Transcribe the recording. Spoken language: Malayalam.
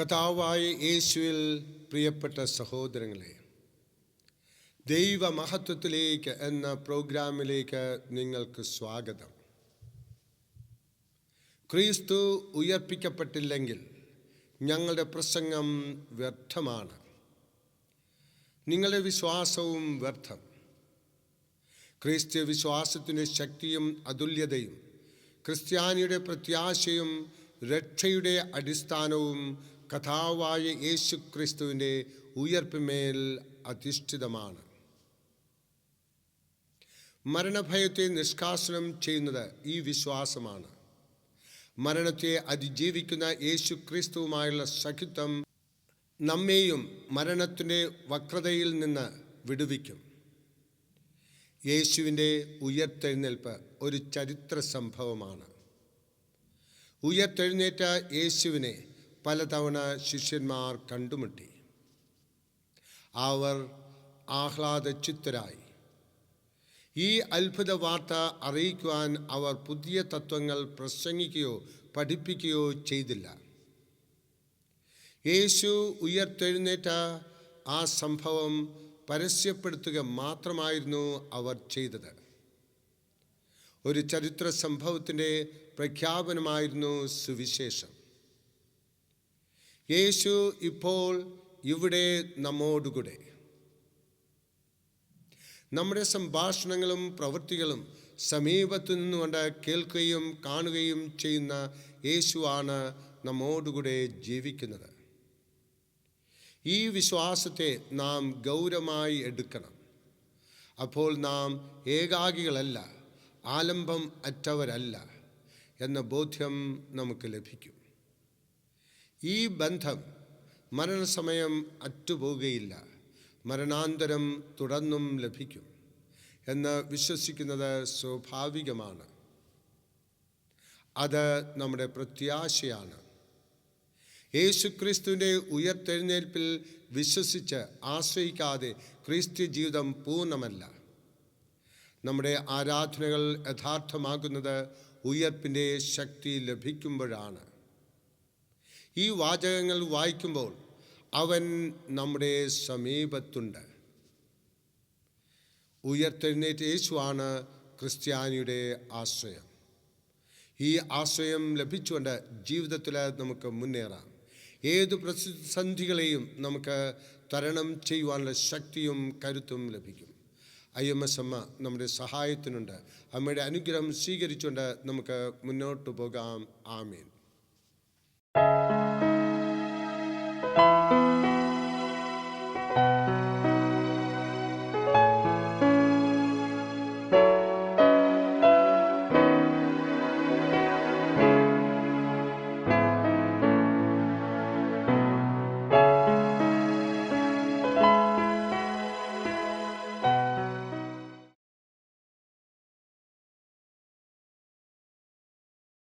കഥാവായ യേശുവിൽ പ്രിയപ്പെട്ട സഹോദരങ്ങളെ ദൈവ മഹത്വത്തിലേക്ക് എന്ന പ്രോഗ്രാമിലേക്ക് നിങ്ങൾക്ക് സ്വാഗതം. ക്രിസ്തു ഉയർപ്പിക്കപ്പെട്ടില്ലെങ്കിൽ ഞങ്ങളുടെ പ്രസംഗം വ്യർത്ഥമാണ്. നിങ്ങളുടെ വിശ്വാസവും വ്യർത്ഥം. ക്രിസ്ത്യ വിശ്വാസത്തിന്റെ ശക്തിയും അതുല്യതയും ക്രിസ്ത്യാനിയുടെ പ്രത്യാശയും രക്ഷയുടെ അടിസ്ഥാനവും കഥാവായ യേശു ക്രിസ്തുവിന്റെ ഉയർപ്പിമേൽ അധിഷ്ഠിതമാണ്. മരണഭയത്തെ നിഷ്കാസനം ചെയ്യുന്നത് ഈ വിശ്വാസമാണ്. മരണത്തെ അതിജീവിക്കുന്ന യേശു ക്രിസ്തുവുമായുള്ള സഖിത്വം നമ്മെയും മരണത്തിന്റെ വക്രതയിൽ നിന്ന് വിടുവിക്കും. യേശുവിന്റെ ഉയർത്തെഴുന്നേൽപ്പ് ഒരു ചരിത്ര സംഭവമാണ്. ഉയർത്തെഴുന്നേറ്റ യേശുവിനെ പലതവണ ശിഷ്യന്മാർ കണ്ടുമുട്ടി. അവർ ആഹ്ലാദചിത്തരായി ഈ അത്ഭുത വാർത്ത അറിയിക്കുവാൻ അവർ പുതിയ തത്വങ്ങൾ പ്രസംഗിക്കുകയോ പഠിപ്പിക്കുകയോ ചെയ്തില്ല. യേശു ഉയർത്തെഴുന്നേറ്റ ആ സംഭവം പരസ്യപ്പെടുത്തുക മാത്രമായിരുന്നു അവർ ചെയ്തത്. ഒരു ചരിത്ര സംഭവത്തിന്റെ പ്രഖ്യാപനമായിരുന്നു സുവിശേഷം. യേശു ഇപ്പോൾ ഇവിടെ നമ്മോടുകൂടെ. നമ്മുടെ സംഭാഷണങ്ങളും പ്രവൃത്തികളും സമീപത്തു നിന്നുകൊണ്ട് കേൾക്കുകയും കാണുകയും ചെയ്യുന്ന യേശുവാണ് നമ്മോടുകൂടെ ജീവിക്കുന്നത്. ഈ വിശ്വാസത്തെ നാം ഗൗരവമായി എടുക്കണം. അപ്പോൾ നാം ഏകാഗികളല്ല ആലംബം അറ്റവരല്ല എന്ന ബോധ്യം നമുക്ക് ലഭിക്കും. ഈ ബന്ധം മരണസമയം അറ്റുപോകുകയില്ല മരണാന്തരം തുടർന്നും ലഭിക്കും എന്ന് വിശ്വസിക്കുന്നത് സ്വാഭാവികമാണ്. അത് നമ്മുടെ പ്രത്യാശയാണ്. യേശുക്രിസ്തുവിന്റെ ഉയർത്തെഴുന്നേൽപ്പിൽ വിശ്വസിച്ച് ആശ്രയിക്കാതെ ക്രിസ്ത്യ ജീവിതം പൂർണമല്ല. നമ്മുടെ ആരാധനകൾ യഥാർത്ഥമാകുന്നത് ഉയർപ്പിന്റെ ശക്തി ലഭിക്കുമ്പോഴാണ്. ഈ വാചകങ്ങൾ വായിക്കുമ്പോൾ അവൻ നമ്മുടെ സമീപത്തുണ്ട്. ഉയർത്തെഴുന്നേറ്റ് യേശുവാണ് ക്രിസ്ത്യാനിയുടെ ആശ്രയം. ഈ ആശ്രയം ലഭിച്ചുകൊണ്ട് ജീവിതത്തിൽ നമുക്ക് മുന്നേറാം. ഏത് പ്രതിസന്ധികളെയും നമുക്ക് തരണം ചെയ്യുവാനുള്ള ശക്തിയും കരുത്തും ലഭിക്കും. ഐ എം എസ് അമ്മ നമ്മുടെ സഹായത്തിനുണ്ട്. അമ്മയുടെ അനുഗ്രഹം സ്വീകരിച്ചുകൊണ്ട് നമുക്ക് മുന്നോട്ട് പോകാം. ആമീൻ.